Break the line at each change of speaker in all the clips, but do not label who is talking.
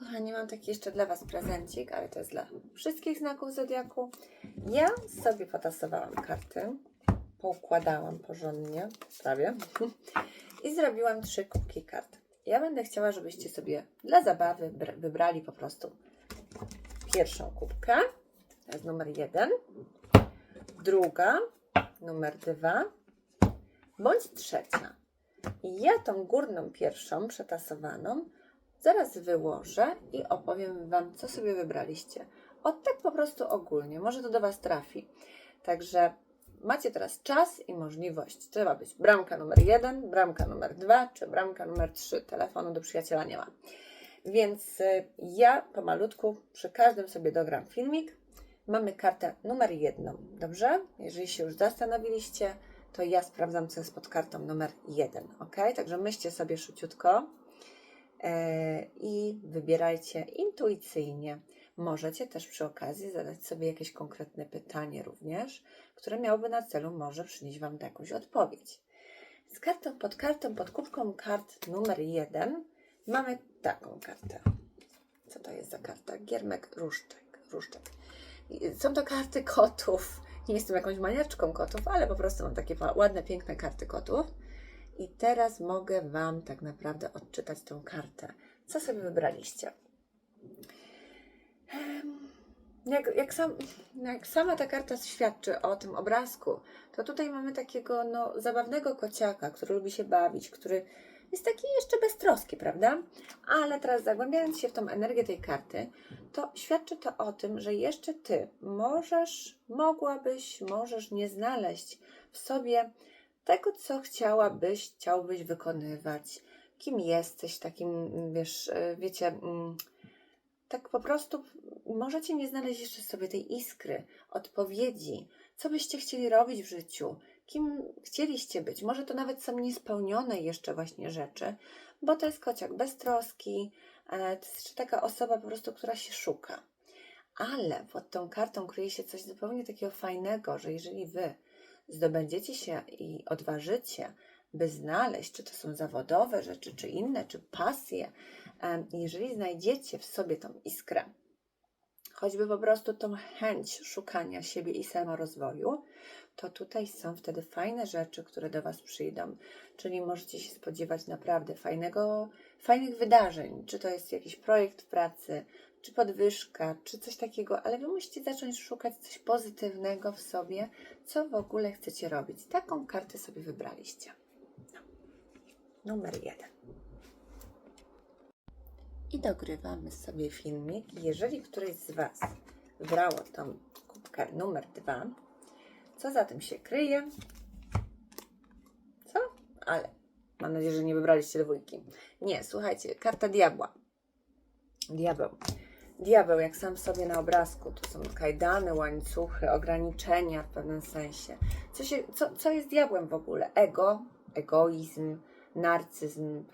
Kochani, mam taki jeszcze dla Was prezencik, ale to jest dla wszystkich znaków Zodiaku. Ja sobie potasowałam karty, poukładałam porządnie, prawie, i zrobiłam trzy kubki kart. Ja będę chciała, żebyście sobie dla zabawy br- wybrali po prostu pierwszą kubkę, to jest numer jeden, druga, numer dwa, bądź trzecia. I ja tą górną pierwszą, przetasowaną, zaraz wyłożę i opowiem Wam, co sobie wybraliście. O tak po prostu ogólnie, może to do Was trafi. Także macie teraz czas i możliwość. Ma być bramka numer jeden, bramka numer dwa, czy bramka numer trzy. Telefonu do przyjaciela nie ma. Więc y, ja pomalutku przy każdym sobie dogram filmik. Mamy kartę numer jedną, dobrze? Jeżeli się już zastanowiliście, to ja sprawdzam, co jest pod kartą numer jeden, ok? Także myślcie sobie szybciutko i wybierajcie intuicyjnie. Możecie też przy okazji zadać sobie jakieś konkretne pytanie również, które miałoby na celu może przynieść Wam jakąś odpowiedź. Z kartą, pod kartą, pod kubką kart numer jeden mamy taką kartę. Co to jest za karta? Giermek. Różczek. I Są to karty kotów. Nie jestem jakąś maniaczką kotów, ale po prostu mam takie ładne, piękne karty kotów. I teraz mogę Wam tak naprawdę odczytać tą kartę. Co sobie wybraliście? Jak, jak, sam, jak sama ta karta świadczy o tym obrazku, to tutaj mamy takiego no, zabawnego kociaka, który lubi się bawić, który jest taki jeszcze beztroski, prawda? Ale teraz zagłębiając się w tą energię tej karty, to świadczy to o tym, że jeszcze Ty możesz, mogłabyś, możesz nie znaleźć w sobie tego, co chciałabyś, chciałbyś wykonywać, kim jesteś, takim, wiesz, e, wiecie, mm, tak po prostu możecie nie znaleźć jeszcze sobie tej iskry, odpowiedzi, co byście chcieli robić w życiu, kim chcieliście być. Może to nawet są niespełnione jeszcze właśnie rzeczy, bo to jest kociak beztroski, e, to jest jeszcze taka osoba po prostu, która się szuka. Ale pod tą kartą kryje się coś zupełnie takiego fajnego, że jeżeli wy zdobędziecie się i odważycie, by znaleźć, czy to są zawodowe rzeczy, czy inne, czy pasje, jeżeli znajdziecie w sobie tą iskrę, choćby po prostu tą chęć szukania siebie i samorozwoju, to tutaj są wtedy fajne rzeczy, które do Was przyjdą. Czyli możecie się spodziewać naprawdę fajnego, fajnych wydarzeń, czy to jest jakiś projekt w pracy, czy podwyżka, czy coś takiego, ale Wy musicie zacząć szukać coś pozytywnego w sobie, co w ogóle chcecie robić. Taką kartę sobie wybraliście. No. Numer jeden. I dogrywamy sobie filmik. Jeżeli któryś z Was wybrało tą kubkę numer dwa, co za tym się kryje? Co? Ale mam nadzieję, że nie wybraliście dwójki. Nie, słuchajcie, karta diabła. Diabeł. Diabeł, jak sam sobie na obrazku, to są kajdany, łańcuchy, ograniczenia w pewnym sensie. Co, się, co, co jest diabłem w ogóle? Ego, egoizm, narcyzm.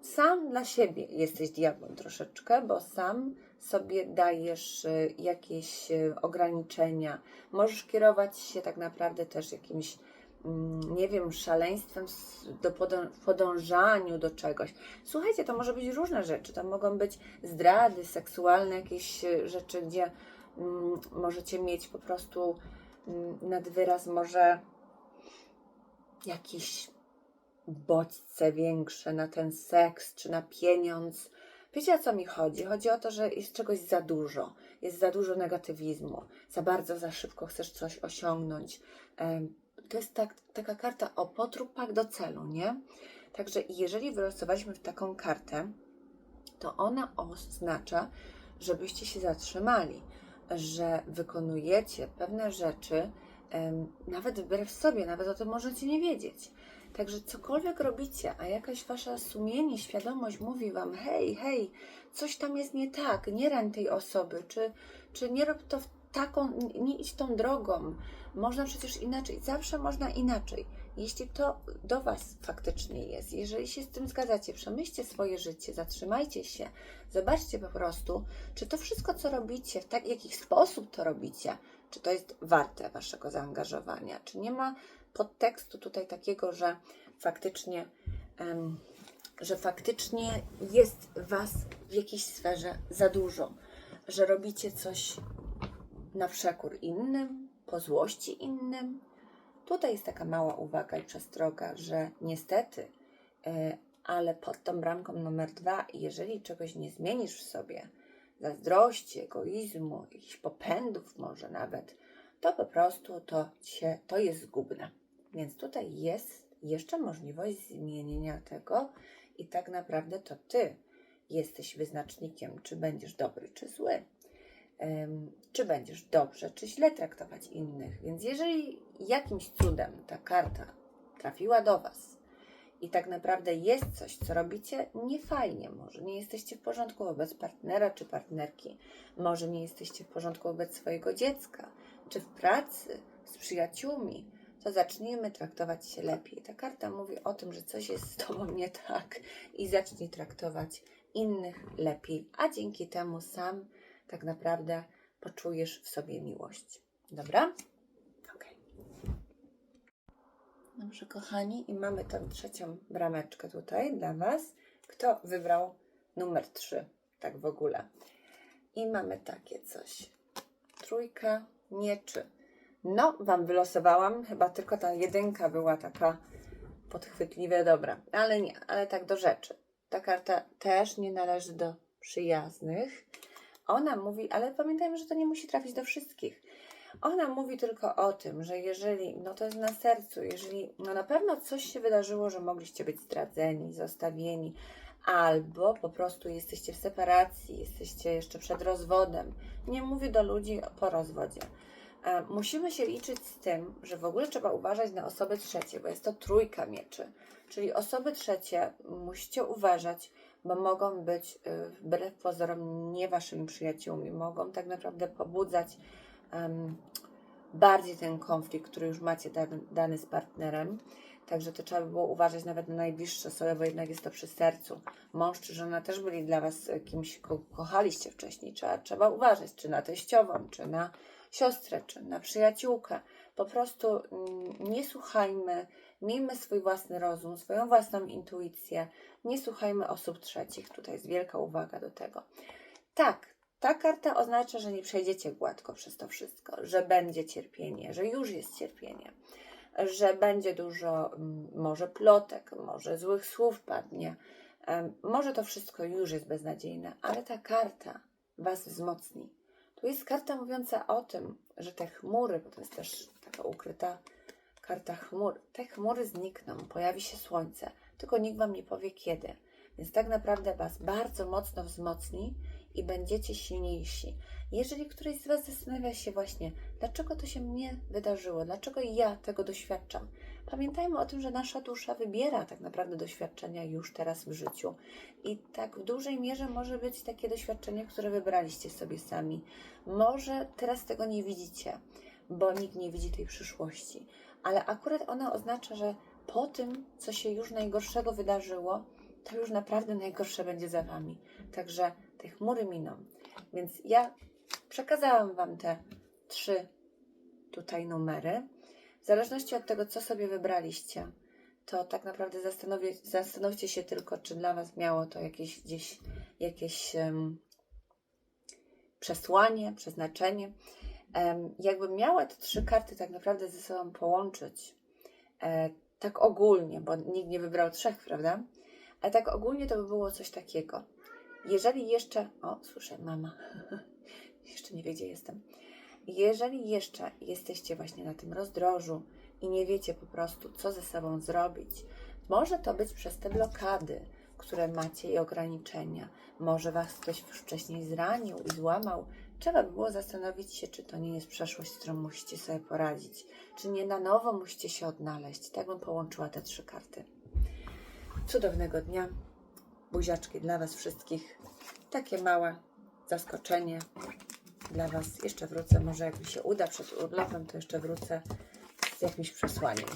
Sam dla siebie jesteś diabłem troszeczkę, bo sam sobie dajesz y, jakieś y, ograniczenia. Możesz kierować się tak naprawdę też jakimś, nie wiem, szaleństwem do podążaniu do czegoś. Słuchajcie, to może być różne rzeczy. To mogą być zdrady seksualne, jakieś y, rzeczy, gdzie mm, możecie mieć po prostu mm, nad wyraz może jakieś bodźce większe na ten seks czy na pieniądz. Wiecie o co mi chodzi? Chodzi o to, że jest czegoś za dużo, jest za dużo negatywizmu, za bardzo, za szybko chcesz coś osiągnąć. To jest tak, taka karta o potrupach do celu, nie? Także jeżeli wylosowaliśmy taką kartę, to ona oznacza, żebyście się zatrzymali, że wykonujecie pewne rzeczy, nawet wbrew sobie, nawet o tym możecie nie wiedzieć. Także cokolwiek robicie, a jakaś wasza sumienie, świadomość mówi wam, hej, hej, coś tam jest nie tak, nie rań tej osoby, czy, czy nie rób to w taką, nie idź tą drogą. Można przecież inaczej, zawsze można inaczej. Jeśli to do Was faktycznie jest, jeżeli się z tym zgadzacie, przemyślcie swoje życie, zatrzymajcie się, zobaczcie po prostu, czy to wszystko, co robicie, w tak, jaki sposób to robicie, czy to jest warte Waszego zaangażowania, czy nie ma podtekstu tutaj takiego, że faktycznie em, że faktycznie jest Was w jakiejś sferze za dużo, że robicie coś na przekór innym, po złości innym. Tutaj jest taka mała uwaga i przestroga, że niestety, e, ale pod tą bramką numer dwa, jeżeli czegoś nie zmienisz w sobie, zazdrości, egoizmu, jakichś popędów może nawet, to po prostu to, się, to jest zgubne. Więc tutaj jest jeszcze możliwość zmienienia tego i tak naprawdę to Ty jesteś wyznacznikiem, czy będziesz dobry, czy zły. Czy będziesz dobrze, czy źle traktować innych. Więc jeżeli jakimś cudem ta karta trafiła do Was i tak naprawdę jest coś, co robicie niefajnie, może nie jesteście w porządku wobec partnera czy partnerki, może nie jesteście w porządku wobec swojego dziecka, czy w pracy, z przyjaciółmi, to zacznijmy traktować się lepiej. Ta karta mówi o tym, że coś jest z Tobą nie tak i zacznij traktować innych lepiej, a dzięki temu sam tak naprawdę poczujesz w sobie miłość. Dobra? Okej. Dobrze, kochani, i mamy tą trzecią brameczkę tutaj dla Was. Kto wybrał numer 3? Tak w ogóle. I mamy takie coś. Trójka mieczy. No, Wam wylosowałam. Chyba tylko ta jedynka była taka podchwytliwie dobra. Ale nie, ale tak do rzeczy. Ta karta też nie należy do przyjaznych. Ona mówi, ale pamiętajmy, że to nie musi trafić do wszystkich. Ona mówi tylko o tym, że jeżeli, no to jest na sercu, jeżeli no na pewno coś się wydarzyło, że mogliście być zdradzeni, zostawieni, albo po prostu jesteście w separacji, jesteście jeszcze przed rozwodem. Nie mówię do ludzi po rozwodzie. E, Musimy się liczyć z tym, że w ogóle trzeba uważać na osoby trzecie, bo jest to trójka mieczy. Czyli osoby trzecie musicie uważać, bo mogą być y, wbrew pozorom nie waszymi przyjaciółmi, mogą tak naprawdę pobudzać em, bardziej ten konflikt, który już macie dany, dany z partnerem. Także to trzeba by było uważać nawet na najbliższe osoby, bo jednak jest to przy sercu. Mąż czy żona też byli dla was e, kimś, kogo kochaliście wcześniej. Trzeba, trzeba uważać, czy na teściową, czy na siostrę, czy na przyjaciółkę. Po prostu mm, nie słuchajmy, miejmy swój własny rozum, swoją własną intuicję. Nie słuchajmy osób trzecich. Tutaj jest wielka uwaga do tego. Tak, ta karta oznacza, że nie przejdziecie gładko przez to wszystko, że będzie cierpienie, że już jest cierpienie, że będzie dużo mm, może plotek, może złych słów padnie, może to wszystko już jest beznadziejne, ale ta karta Was wzmocni. Tu jest karta mówiąca o tym, że te chmury, bo to jest też taka ukryta karta chmur, te chmury znikną, pojawi się słońce, tylko nikt Wam nie powie kiedy. Więc tak naprawdę Was bardzo mocno wzmocni i będziecie silniejsi. Jeżeli któryś z Was zastanawia się właśnie, dlaczego to się mnie wydarzyło, dlaczego ja tego doświadczam, pamiętajmy o tym, że nasza dusza wybiera tak naprawdę doświadczenia już teraz w życiu. I tak w dużej mierze może być takie doświadczenie, które wybraliście sobie sami. Może teraz tego nie widzicie, bo nikt nie widzi tej przyszłości, ale akurat ona oznacza, że po tym, co się już najgorszego wydarzyło, to już naprawdę najgorsze będzie za Wami. Także te chmury miną. Więc ja przekazałam Wam te trzy tutaj numery. W zależności od tego, co sobie wybraliście, to tak naprawdę zastanówcie się tylko, czy dla Was miało to jakieś gdzieś jakieś em, przesłanie, przeznaczenie. Jakbym miała te trzy karty tak naprawdę ze sobą połączyć, e, tak ogólnie, bo nikt nie wybrał trzech, prawda? Ale tak ogólnie to by było coś takiego. Jeżeli jeszcze. O, słyszę, mama. jeszcze nie wie, gdzie jestem. Jeżeli jeszcze jesteście właśnie na tym rozdrożu i nie wiecie po prostu, co ze sobą zrobić, może to być przez te blokady, które macie i ograniczenia. Może was ktoś wcześniej zranił i złamał. Trzeba by było zastanowić się, czy to nie jest przeszłość, z którą musicie sobie poradzić, czy nie na nowo musicie się odnaleźć. Tak bym połączyła te trzy karty. Cudownego dnia. Buziaczki dla Was wszystkich. Takie małe zaskoczenie dla Was. Jeszcze wrócę, może jak mi się uda przed urlopem, to jeszcze wrócę z jakimś przesłaniem.